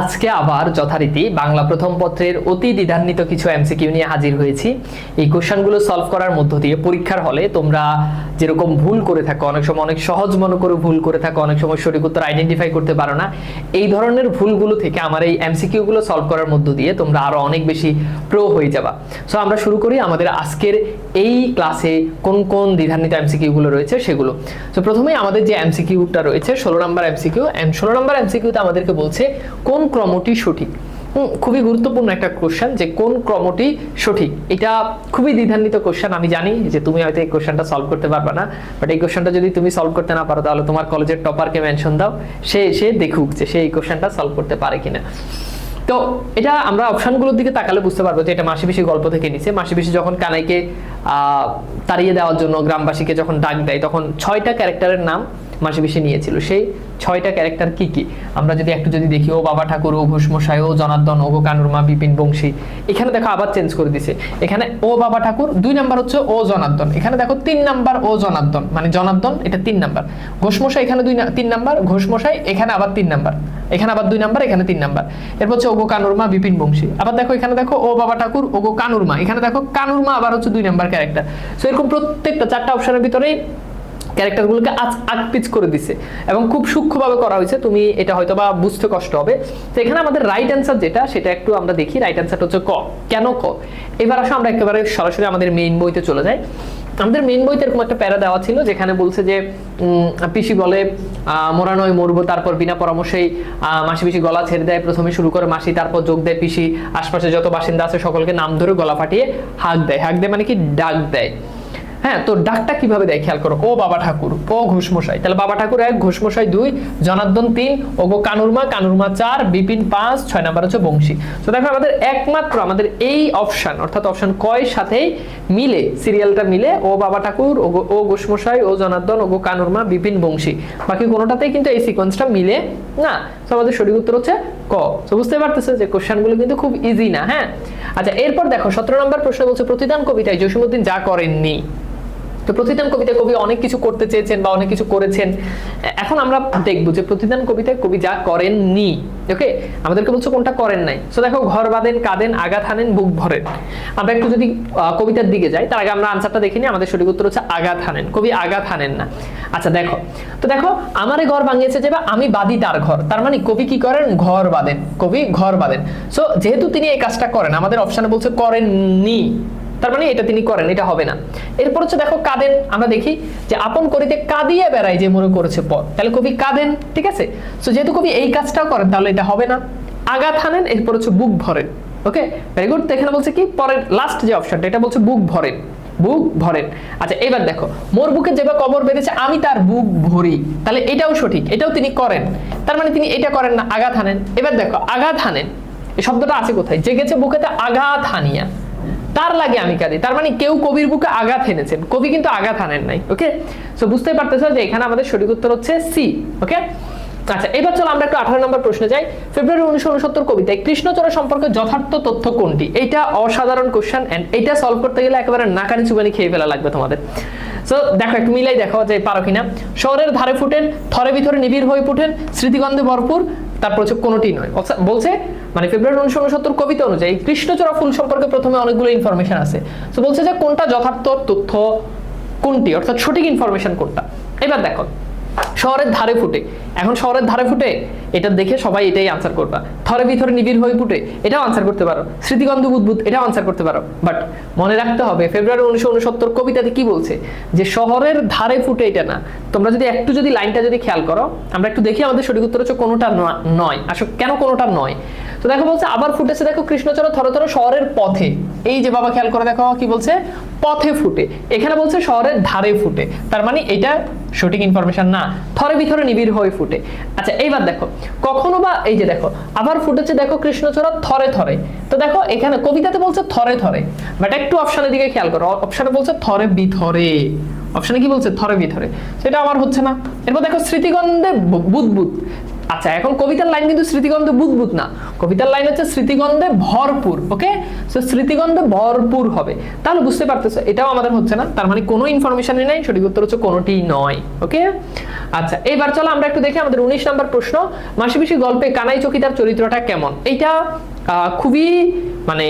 আজকে আবার যথারীতি বাংলা প্রথম পত্রের অতি দ্বিধান্বিত কিছু এমসিকিউ নিয়ে হাজির হয়েছি। এই কোশ্চেনগুলো সলভ করার মধ্য দিয়ে পরীক্ষার হলে তোমরা যেরকম ভুল করে থাকো, অনেক সময় অনেক সহজ মনে করে ভুল করে থাকো, অনেক সময় সঠিক উত্তর আইডেন্টিফাই করতে পারো না, এই ধরনের ভুলগুলো থেকে আমার এই এমসিকিউ গুলো সলভ করার মধ্য দিয়ে তোমরা আরও অনেক বেশি প্রো হয়ে যাবা। সো আমরা শুরু করি আমাদের আজকের এই ক্লাসে কোন কোন দ্বিধান্বিত এমসিকিউ গুলো রয়েছে সেগুলো। তো প্রথমেই আমাদের যে এমসিকিউটা রয়েছে, ষোলো নম্বর এমসিকিউ ষোলো নম্বর এমসিকিউতে আমাদেরকে বলছে কোন ক্রমটি সঠিক? খুবই গুরুত্বপূর্ণ একটা কোশ্চেন যে কোন ক্রমটি সঠিক? এটা খুবই দ্বিধান্বিত কোশ্চেন আমি জানি যে তুমি হয়তো এই কোশ্চেনটা সলভ করতে পারবে না বাট এই কোশ্চেনটা যদি তুমি সলভ করতে না পারো, তাহলে তোমার কলেজের টপারকে মেনশন দাও, সে সে দেখুক যে সে এই কোশ্চেনটা সলভ করতে পারে কিনা। তো এটা আমরা অপশনগুলোর দিকে তাকালে বুঝতে পারব যে এটা মাসি পিসি গল্প থেকে নিছে। মাসি পিসি যখন কানাইকে তাড়িয়ে দেওয়ার জন্য গ্রামবাসীকে যখন ডাক দেয়, তখন ছয়টা ক্যারেক্টারের নাম মাসি পিসি নিয়েছিল। সেই ছয়টা ক্যারেক্টার কি কি? আমরা যদি একটু যদি দেখি, ও বাবা ঠাকুর, ও ঘোষমশাই, ও জনার্দন, ও কানুরমা বিপিন বংশী, এখানে দেখো আবার চেঞ্জ করে দিছে। এখানে ও বাবা ঠাকুর, দুই নাম্বার হচ্ছে ও জনার্দন। এখানে দেখো তিন নাম্বার ও জনার্দন মানে জনার্দন, এটা তিন নাম্বার। ঘোষমশাই এখানে দুই তিন নাম্বার, ঘোষমশাই এখানে আবার তিন নাম্বার। এখানে আবার দুই নাম্বার, এখানে তিন নাম্বার। এরপর হচ্ছে ওগো কানুরমা বিপিন বংশী। আবার দেখো এখানে দেখো ও বাবা ঠাকুর ওগো কানুরমা এখানে দেখো কানুরমা আবার হচ্ছে দুই নাম্বার ক্যারেক্টার সো এরকম প্রত্যেকটা, চারটা অপশনের ভিতরেই ক্যারেক্টারগুলোকে আজ আকপিচ করে দিছে। এবং খুব সূক্ষ্মভাবে করা হয়েছে, তুমি এটা হয়তো বা বুঝতে কষ্ট হবে। তো এখানে আমাদের রাইট অ্যান্সার যেটা, সেটা একটু আমরা দেখি। রাইট অ্যান্সারটা হচ্ছে ক। কেন ক? এবার আসো আমরা একেবারে সরাসরি আমাদের মেইন বইতে চলে যাই। আমাদের মেইন বইতে এরকম একটা প্যারা দেওয়া ছিল, যেখানে বলছে যে পিসি বলে মোরা নয় মরবো, তারপর বিনা পরামর্শেই মাসি পিসি গলা ছেড়ে দেয়, প্রথমে শুরু করে মাসি, তারপর যোগ দেয় পিসি, আশপাশে যত বাসিন্দা আছে সকলকে নাম ধরে গলা ফাটিয়ে হাঁক দেয়। হাঁক দেয় মানে কি? ডাক দেয়। হ্যাঁ তো ডাকটা কীভাবে দেয় খেয়াল করো? ও বাবা ঠাকুর, ও ঘোষমশাই। তাহলে বাবা ঠাকুর এক, ঘোষমশাই দুই, জনার্দন তিন ও গো কানুরমা কানুরমা চার, বিপিন পাঁচ, ছয় নাম্বার হচ্ছে বংশী। তো দেখো আমাদের একমাত্র, আমাদের এই অপশন, অর্থাৎ অপশন কয়ের সাথেই মিলে, সিরিয়ালটা মিলে, ও বাবা ঠাকুর ও ও ঘোষমশাই, ও জনার্দন ও গো কানুরমা, বিপিন বংশী। বাকি কোনোটাতেই কিন্তু এই সিকোয়েন্সটা মিলে না। তো আমাদের সঠিক উত্তর হচ্ছে ক। তো বুঝতে পারতেছে যে কোশ্চেনগুলো কিন্তু খুব ইজি না হ্যাঁ? আচ্ছা এরপর দেখো, সতেরো নম্বর প্রশ্ন বলছে, প্রতিদান কবিতায় জসীমউদ্দিন যা করেননি। তো প্রতিদান কবিতায় কবি অনেক কিছু করতে চেয়েছেন বা অনেক কিছু করেছেন। এখন আমরা দেখব যে প্রতিদান কবিতায় কবি যা করেন নি ওকে আমাদেরকে বলছো কোনটা করেন নাই। তো দেখো, ঘর বাঁধেন, কাঁদেন, আঘাত হানেন, বুক ভরেন। আমরা একটু যদি কবিতার দিকে যাই, তার আগে আমরা আনসারটা দেখিনি আমাদের সঠিক উত্তর হচ্ছে আঘাত হানেন। কবি আঘাত হানেন না। আচ্ছা দেখো। তো দেখো, আমারে ঘর ভাঙিয়েছে যে বা আমি বাদি তার ঘর। তার মানে কবি কি করেন? ঘর বাঁধেন। কবি ঘর বাঁধেন। সো যেহেতু তিনি এই কাজটা করেন, আমাদের অপশনে বলছে করেননি। তার মানে এটা তিনি করেন, এটা হবে না। এরপর হচ্ছে দেখো কাঁদেন, আমরা দেখি যে আপন করিতে কাঁদিয়ে বেড়ায় যে মনে করেছে পর তাহলে কবি কাঁদেন, ঠিক আছে? তো যেহেতু কবি এই কাজটাও করেন, তাহলে এটা হবে না। আঘাত হানেন, এরপর হচ্ছে বুক ভরেন, ওকে? ভেরি গুড এখানে বলছে কি? পরের লাস্ট যে অপশনটা এটা বলছে বুক ভরেন বুক ভরেন। আচ্ছা এবার দেখো, মোর বুকে যেভাবে কবর বেঁধেছে, আমি তার বুক ভরি। তাহলে এটাও সঠিক, এটাও তিনি করেন। তার মানে তিনি এটা করেন না, আঘাত হানেন। এবার দেখো, আঘাত হানেন, এই শব্দটা আছে কোথায়? জেগেছে বুকেতে আঘাত হানিয়া। তার লাগে আমি কাঁদি। তার মানে কেউ কবির বুকে আঘাত এনেছেন। কবি কিন্তু আঘাত আনেন নাই, ওকে? সো বুঝতেই পারতেছো যে এখানে আমাদের সঠিক উত্তর হচ্ছে সি ওকে? আচ্ছা এবার চলো আমরা একটু আঠারো নম্বর প্রশ্নে যাই। ফেব্রুয়ারি উনিশশো উনসত্তর কবিতায় কৃষ্ণচূড়া সম্পর্কে যথার্থ তথ্য কোনটি? এইটা অসাধারণ কোশ্চেন এন্ড এটা সলভ করতে গেলে একেবারে নাকানি চুবানি খেয়ে ফেলা লাগবে তোমাদের। সো দেখো, একটু মিলাই দেখো যে পারো কিনা। শহরের ধারে ফুটেন, থরে ভিতরে নিবিড় হয়ে ফুটেন, স্মৃতিগন্ধে ভরপুর তারপর হচ্ছে কোনোটি নয়। বলছে মানে ফেব্রুয়ারি উনিশশো উনসত্তর কবিতা অনুযায়ী কৃষ্ণচূড়া ফুল সম্পর্কে প্রথমে অনেকগুলো ইনফরমেশন আছে। তো বলছে যে কোনটা যথার্থ তথ্য কোনটি? অর্থাৎ সঠিক ইনফরমেশন কোনটা? এবার দেখো শহরের ধারে ফুটে। এখন শহরের ধারে ফুটে, এটা দেখে সবাই এটাই আনসার করবা। থরে ভিতরে নিবিড় হয়ে ফুটে, এটাও আনসার করতে পারো। স্মৃতিগন্ধ বুদ্বুদ এটাও আনসার করতে পারো। বাট মনে রাখতে হবে ফেব্রুয়ারি উনিশশো উনসত্তর কবিতাতে কি বলছে? যে শহরের ধারে ফুটে এটা না। তোমরা যদি একটু যদি লাইনটা যদি খেয়াল করো, আমরা একটু দেখি আমাদের সঠিক উত্তর হচ্ছে কোনোটা নয় আসলে কেন কোনোটা নয়? তো দেখো বলছে, আবার ফুটেছে, দেখো কৃষ্ণচন্দ্র থর থর শহরের পথে। এই যে বাবা খেয়াল করে দেখো, কি বলছে? পথে ফুটে। এখানে বলছে শহরের ধারে ফুটে। তার মানে এটা সঠিক ইনফরমেশন না। থরে ভিতরে নিবিড় হয়ে ফুটে। আচ্ছা এইবার দেখো, কখনো বা এই যে দেখো, আবার ফুটেছে, দেখো কৃষ্ণচূড়া থরে থরে। তো দেখো, এখানে কবিতাতে বলছে থরে থরে। বাট একটু অপশনের দিকে খেয়াল করো। অপশনে বলছে থরে বিথরে। অপশনে কি বলছে? থরে বিথরে। সেটা আমার হচ্ছে না। এরপর দেখো, স্মৃতিগন্ধে বুদবুদ। আচ্ছা এখন কবিতার লাইন কিন্তু স্মৃতিগন্ধে বুদবুদ না। কবিতার লাইন হচ্ছে স্মৃতিগন্ধে ভরপুর ওকে সো স্মৃতিগন্ধে ভরপুর হবে। তাহলে বুঝতে পারতেছো, এটাও আমাদের হচ্ছে না। তার মানে কোনো ইনফরমেশনই নাই, সঠিক উত্তর হচ্ছে কোনোটি নয় ওকে আচ্ছা এবার চলো আমরা একটু দেখি আমাদের উনিশ নম্বর প্রশ্ন। মাসিপিসি গল্পে কানাই চকিদার চরিত্রটা কেমন? এইটা খুবই মানে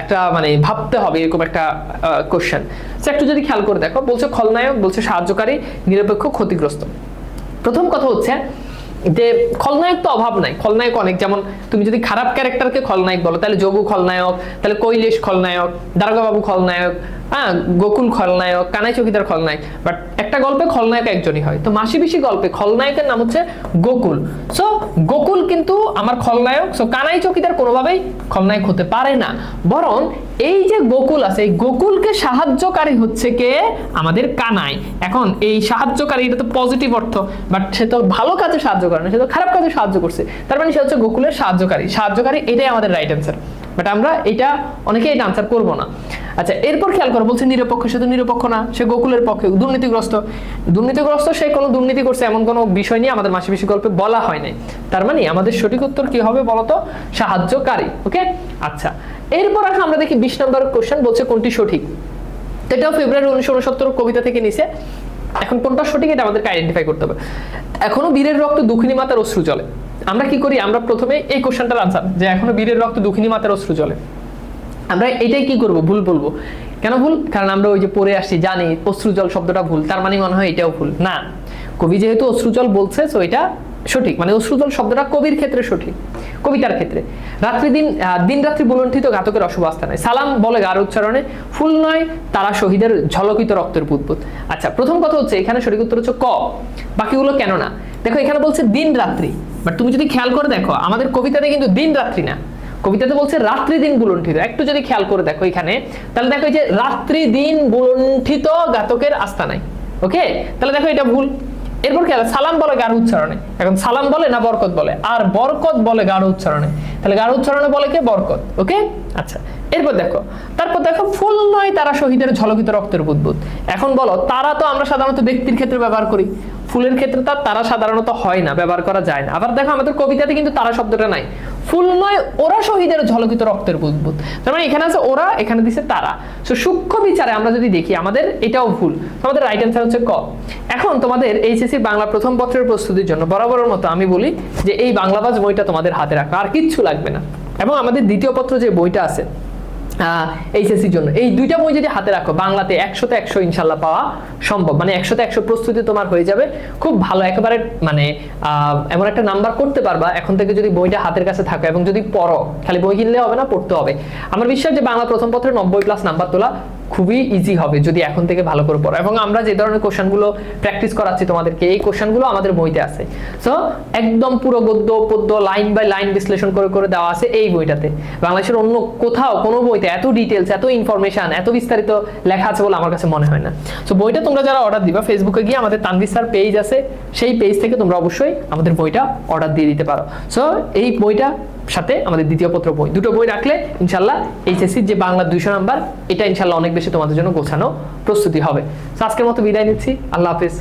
একটা মানে ভাবতে হবে এরকম একটা কোশ্চেন একটু যদি খেয়াল করে দেখো, বলছে খলনায়ক, বলছে সাহায্যকারী, নিরপেক্ষ, ক্ষতিগ্রস্ত। প্রথম কথা হচ্ছে যে খলনায়ক তো অভাব নাই। খলনায়ক অনেক, যেমন তুমি যদি খারাপ ক্যারেক্টারকে খলনায়ক বলো, তাহলে যোগু খলনায়ক, তাহলে কৈলেশ খলনায়ক, দারোগাবাবু খলনায়ক হ্যাঁ গোকুল খলনায়ক, কানাই চকিদার খলনায়ক বাট একটা গল্পে খলনায়ক একজনই হয়। তো মাসি পিসি গল্পে খলনায়কের নাম হচ্ছে গোকুল। সো গোকুল কিন্তু আমার খলনায়ক সো কানাই চকিদার কোনোভাবেই খলনায়ক হতে পারে না। বরং এই যে গোকুল আছে, এই গোকুলকে সাহায্যকারী হচ্ছে কে? আমাদের কানাই। এখন এই সাহায্যকারী, এটা তো পজিটিভ অর্থ বাট সে তো ভালো কাজে সাহায্য করে না, সে তো খারাপ কাজে সাহায্য করছে। তার মানে সে হচ্ছে গোকুলের সাহায্যকারী। সাহায্যকারী এটাই আমাদের রাইট অ্যান্সার বাট আমরা এটা অনেকে এটা আনসার করব না। আচ্ছা এরপর খেয়াল করো, বলছে নিরপেক্ষ, সে তো নিরপেক্ষ না, সে গোকুলের পক্ষে, দুর্নীতিগ্রস্ত। দুর্নীতিগ্রস্ত, সে কোনো দুর্নীতি করছে এমন কোনো বিষয় নিয়ে আমাদের মাসি পিসি গল্পে বলা হয় নাই। তার মানে আমাদের সঠিক উত্তর কি হবে বলতো? সাহায্যকারী, ওকে? আচ্ছা এরপর আসলে আমরা দেখি বিশ নম্বর কোশ্চেন বলছে কোনটি সঠিক। এটাও ফেব্রুয়ারি উনিশশো উনসত্তর কবিতা থেকে নিছে। এখন কোনটা সঠিক এটা আমাদেরকে আইডেন্টিফাই করতে হবে। এখনও বীরের রক্ত দুঃখিনী মাতার অশ্রু চলে আমরা কি করি? আমরা প্রথমে এই কোশ্চেনটার আনসার যে এখনও বীরের রক্ত দুঃখিনী মাতার অশ্রু চলে আমরা এটাই কি করব? ভুল বলব। কেন ভুল? কারণ আমরা ওই যে পড়ে আসছি, জানি অশ্রুজল শব্দটা ভুল। তার মানে মনে হয় এটাও ভুল। না, কবি যেহেতু অশ্রুজল বলছে তো এটা সঠিক। মানে অশ্রুজল শব্দটা কবির ক্ষেত্রে সঠিক, কবিতার ক্ষেত্রে। রাত্রি দিন দিন রাত্রি বুলণ্ঠিত ঘাতকের অশুভ আস্থা নাই সালাম বলে গার উচ্চারণে, ফুল নয়, তারা শহীদের ঝলকিত রক্তের বুদবুদ আচ্ছা প্রথম কথা হচ্ছে, এখানে সঠিক উত্তর হচ্ছে ক। বাকিগুলো কেন না? দেখো, এখানে বলছে দিন রাত্রি। বাট তুমি যদি খেয়াল করে দেখো, আমাদের কবিতাতে কিন্তু দিন রাত্রি না। কবিতাতে বলছে রাত্রি দিন বুলণ্ঠিত একটু যদি খেয়াল করে দেখো এখানে, তাহলে দেখো যে রাত্রি দিন বুলণ্ঠিত গাতকের আস্থা নাই, ওকে? তাহলে দেখো এটা ভুল। এরপর খেয়াল, সালাম বলে গাঢ় উচ্চারণে। এখন সালাম বলে না বরকত বলে? আর বরকত বলে গাঢ় উচ্চারণে। তাহলে গাঢ় উচ্চারণে বলে কে? বরকত, ওকে? আচ্ছা এরপর দেখো, তারপর দেখো ফুল নয় তারা শহীদের ঝলকিত রক্তের বুদবুদ এখন বলো, তারা তো আমরা সাধারণত ব্যক্তির ক্ষেত্রে ব্যবহার করি। ফুলের ক্ষেত্রে তার তারা সাধারণত হয় না, ব্যবহার করা যায় না। আবার দেখো, আমাদের কবিতাতে কিন্তু তারা শব্দটা নাই। ফুল নয় ওরা শহীদের ঝলকিত রক্তের বুদবুদ তার মানে এখানে আছে ওরা, এখানে দিছে তারা। তো সূক্ষ্ম বিচারে আমরা যদি দেখি, আমাদের এটাও ভুল। আমাদের রাইট অ্যান্সার হচ্ছে ক। এখন তোমাদের এইচএসসি বাংলা প্রথম পত্রের প্রস্তুতির জন্য বরাবরের মতো আমি বলি যে এই বাংলাবাজ বইটা তোমাদের হাতে রাখা, আর কিচ্ছু লাগবে না। এবং আমাদের দ্বিতীয় পত্র যে বইটা আছে এইচএসসির জন্য। এই দুইটা বই যদি হাতে রাখো, বাংলাতে একশোতে একশো ইনশাল্লাহ পাওয়া সম্ভব। মানে একশোতে একশো প্রস্তুতি তোমার হয়ে যাবে। খুব ভালো, একেবারে মানে এমন একটা নাম্বার করতে পারবা। এখন থেকে যদি বইটা হাতের কাছে থাকো এবং যদি পড়ো খালি বই কিনলে হবে না, পড়তে হবে। আমার বিশ্বাস যে বাংলা প্রথম পত্রে নব্বই প্লাস নাম্বার তোলা খুবই ইজি হবে যদি এখন থেকে ভালো করে পড়ো। এবং আমরা যে ধরনের কোশ্চেনগুলো প্র্যাকটিস করাচ্ছি তোমাদেরকে, এই কোশ্চেনগুলো আমাদের বইতে আছে। সো একদম পুরো গদ্য, পদ্য লাইন বাই লাইন বিশ্লেষণ করে করে দেওয়া আছে এই বইটাতে। বাংলাদেশের অন্য কোথাও কোনো বইতে এত ডিটেলস এত ইনফরমেশন এত বিস্তারিত লেখা আছে বলে আমার কাছে মনে হয় না। সো বইটা তোমরা যারা অর্ডার দিবা ফেসবুকে গিয়ে আমাদের তানভীর স্যার পেজ আছে, সেই পেজ থেকে তোমরা অবশ্যই আমাদের বইটা অর্ডার দিয়ে দিতে পারো। সো এই বইটা সাথে আমাদের দ্বিতীয় পত্র বই। দুটো বই রাখলে ইনশাল্লাহ এইচএসসি যে বাংলা দুইশো নাম্বার, এটা ইনশাল্লাহ অনেক বেশি তোমাদের জন্য গোছানো প্রস্তুতি হবে। তো আজকের মতো বিদায় নিচ্ছি। আল্লাহ হাফেজ।